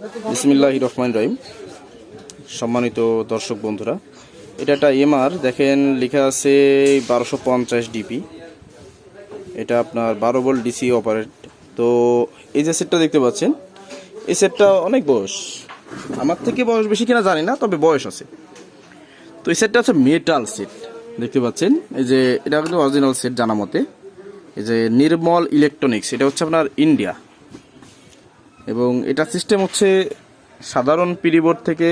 বিসমিল্লাহ রহমান রহিম। সম্মানিত দর্শক বন্ধুরা এটা একটা এমআর দেখেন, লেখা আছে বারোশো পঞ্চাশ ডিপি। এটা আপনার বারো ভোল্ট ডিসি অপারেট। তো এই যে সেটটা দেখতে পাচ্ছেন, এই সেটটা অনেক বয়স। আমার থেকে বয়স বেশি কিনা জানি না, তবে বয়স আছে। তো এই সেটটা হচ্ছে মেটাল সেট দেখতে পাচ্ছেন? এই যে এটা কিন্তু অরিজিনাল সেট জানা মতে। এই যে নির্মল ইলেকট্রনিক্স এটা হচ্ছে আপনার ইন্ডিয়া এটা সিস্টেম হচ্ছে সাধারণ পিরিবোর্ড থেকে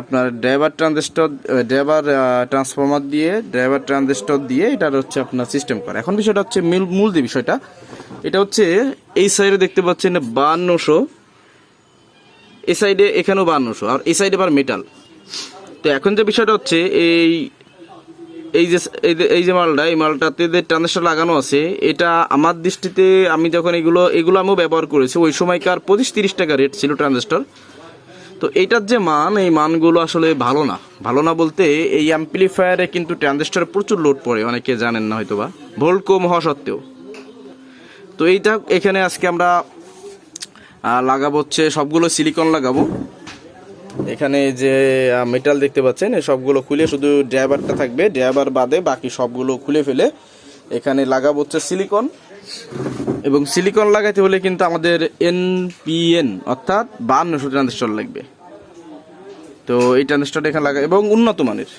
আপনার ড্রাইভার ট্রানজিস্টর ড্রাইভার ট্রান্সফর্মার দিয়ে ড্রাইভার ট্রানজিস্টর দিয়ে এটার হচ্ছে আপনার সিস্টেম করে। এখন বিষয়টা হচ্ছে মূল মূল যে বিষয়টা, এটা হচ্ছে এই সাইডে দেখতে পাচ্ছেন বান্নশো। এই সাইডে এখানেও বান্নশো, আর এই সাইডে আবার মেটাল তো এখন যে বিষয়টা হচ্ছে, এই এই যে, এই যে- মালটা, এই মালটাতে যে ট্রানজিস্টার লাগানো আছে, এটা আমার দৃষ্টিতে আমি যখন এগুলো এগুলো আমিও ব্যবহার করেছি, ওই সময়কার পঁচিশ তিরিশ টাকা রেট ছিল ট্রানজিস্টার তো এইটার যে মান, এই মানগুলো আসলে ভালো না। ভালো না বলতে এই অ্যাম্পলিফায়ারে কিন্তু ট্রানজিস্টারে প্রচুর লোড পড়ে, অনেকে জানেন না হয়তো বা ভোল্ট কম হওয়া সত্ত্বেও। তো এইটা এখানে আজকে আমরা লাগাবো হচ্ছে, সবগুলো সিলিকন লাগাবো। এখানে যে মেটাল দেখতে পাচ্ছেন সবগুলো খুলে শুধু ড্রাইভারটা থাকবে। ড্রাইভার বাদে বাকি সবগুলো খুলে ফেলে এখানে লাগাবো হচ্ছে সিলিকন এবং সিলিকন লাগাইতে হলে কিন্তু আমাদের এনপিএন অর্থাৎ বান্নশো ট্রানজিস্টর লাগবে। তো এই ট্রানজিস্টরটা এখানে লাগা এবং উন্নত মানের।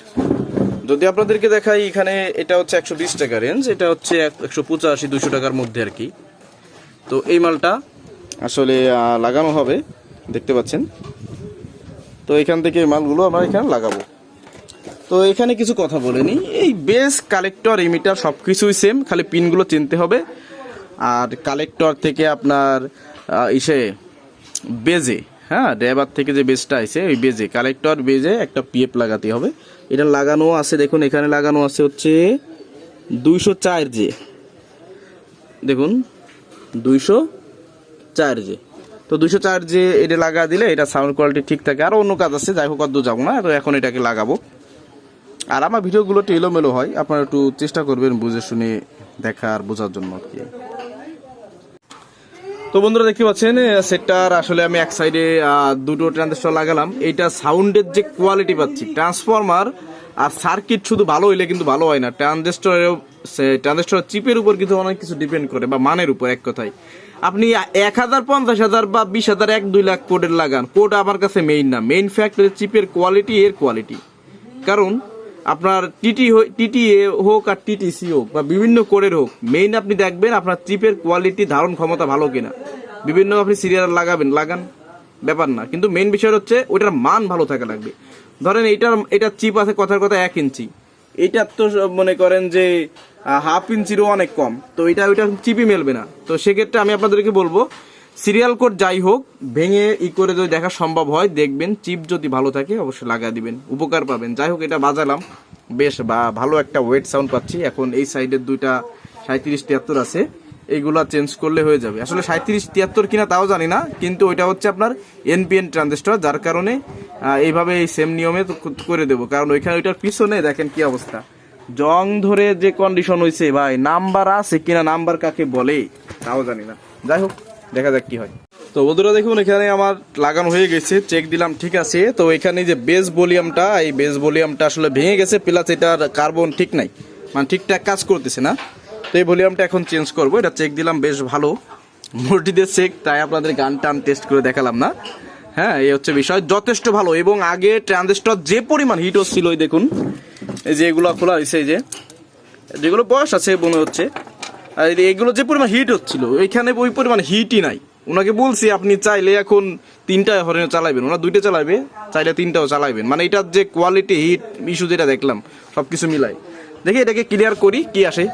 যদি আপনাদেরকে দেখাই, এখানে এটা হচ্ছে একশো বিশ টাকা রেঞ্জ এটা হচ্ছে একশো পঁচাশি দুশো টাকার মধ্যে আর কি। তো এই মালটা আসলে লাগানো হবে, দেখতে পাচ্ছেন। তো এখান থেকে মালগুলো আমরা এখানে লাগাবো। তো এখানে কিছু কথা বলেনি এই বেস কালেক্টর ইমিটার সব কিছুই সেম খালি পিনগুলো চিনতে হবে। আর কালেক্টর থেকে আপনার ইসে বেজে হ্যাঁ ড্রাইভার থেকে যে বেজটা আছে, ওই বেজে কালেক্টর বেজে একটা পিএফ লাগাতে হবে। এটা লাগানো আছে, দেখুন, এখানে লাগানো আছে হচ্ছে দুইশো চার জে। দেখুন, দুইশো চার জে। তো দুশো চার যে এটা লাগা দিলে এটা সাউন্ড কোয়ালিটি ঠিক থাকে। আরও অন্য কাজ আছে, যাই হোক অত যাব না, তো এখন এটাকে লাগাবো। আর আমার ভিডিওগুলো একটু এলোমেলো হয়, আপনারা একটু চেষ্টা করবেন বুঝে শুনে দেখার, বোঝার জন্য আর কি। তো বন্ধুরা দেখতে পাচ্ছেন সেটটার আসলে আমি এক সাইডে দুটো ট্রানজিস্টর লাগালাম। এইটা সাউন্ডের যে কোয়ালিটি পাচ্ছি ট্রান্সফরমার আর সার্কিট শুধু ভালো হইলে কিন্তু ভালো হয় না। ট্রানজিস্টরেও ট্রানজিস্টর চিপের উপর কিন্তু অনেক কিছু ডিপেন্ড করে, বা মানের উপর এক কথায়। আপনি এক হাজার, পঞ্চাশ হাজার বা বিশ হাজার, এক, দুই লাখ কোডের লাগান। কোড আমার কাছে মেইন না। মেইন ফ্যাক্ট চিপের কোয়ালিটি এর কোয়ালিটি কারণ আপনার টিটি টিটি হোক আর টিটিসি হোক বা বিভিন্ন কোরের হোক মেইন আপনি দেখবেন আপনার চিপের কোয়ালিটি ধারণ ক্ষমতা ভালো কিনা। বিভিন্ন আপনি সিরিয়াল লাগাবেন, লাগান, ব্যাপার না। কিন্তু মেইন বিষয় হচ্ছে ওইটার মান ভালো থাকা লাগবে। ধরেন এইটার এটা চিপ আছে কথার কথা এক ইঞ্চি। এইটার তো মনে করেন যে হাফ ইঞ্চিরও অনেক কম। তো এটা, ওইটা চিপই মেলবে না। তো সেক্ষেত্রে আমি আপনাদেরকে বলব সিরিয়াল কোড যাই হোক, ভেঙে ই করে যদি দেখা সম্ভব হয়, দেখবেন চিপ যদি ভালো থাকে, অবশ্যই লাগা দিবেন, উপকার পাবেন। যাই হোক, এটা বাজালাম। বেশ, বা ভালো একটা ওয়েট সাউন্ড পাচ্ছি। এখন এই সাইডের দুইটা সাঁত্রিশ তিয়াত্তর আছে। এইগুলা চেঞ্জ করলে হয়ে যাবে। আসলে সাঁত্রিশ তিয়াত্তর কিনা তাও জানি না, কিন্তু ওইটা হচ্ছে আপনার এনপিএন ট্রানজিস্টর যার কারণে এইভাবে এই সেম নিয়মে করে দেবো। কারণ ওইখানে ওইটার পিছনে দেখেন কি অবস্থা। জং ধরে যে কন্ডিশন হয়েছে ভাই নাম্বার আছে কিনা নাম্বার কাকে বলে, তাও জানি না। যাই হোক দেখা যাক কি হয়। তো বন্ধুরা দেখুন, এখানে আমার লাগানো হয়ে গেছে চেক দিলাম, ঠিক আছে। তো এখানে যে বেস ভলিউমটা এই বেস ভলিউমটা আসলে ভেঙে গেছে প্লাস এটার কার্বন ঠিক নাই। মানে ঠিকঠাক কাজ করতেছে না। তো এই ভলিউমটা এখন চেঞ্জ করব, এটা চেক দিলাম, বেশ ভালো। মসজিদের চেক তাই আপনাদের গান টান টেস্ট করে দেখালাম না। হ্যাঁ এই হচ্ছে বিষয়, যথেষ্ট ভালো। এবং আগে ট্রানজিস্টর যে পরিমাণ হিট হচ্ছিল দেখুন, এই যে এগুলো খোলা হয়েছে, এই যে, যেগুলো বয়স আছে মনে হচ্ছে এগুলো যে পরিমাণ হিট হচ্ছিল এইখানে ওই পরিমাণ হিটই নাই। ওনাকে বলছি, আপনি চাইলে এখন তিনটা হরেন চালাইবেন। ওনার দুইটা চালাবে চাইলে তিনটাও চালাইবেন। মানে এটার যে কোয়ালিটি হিট ইস্যু যেটা দেখলাম সব কিছু মিলাই দেখি এটাকে ক্লিয়ার করি, কি আসে?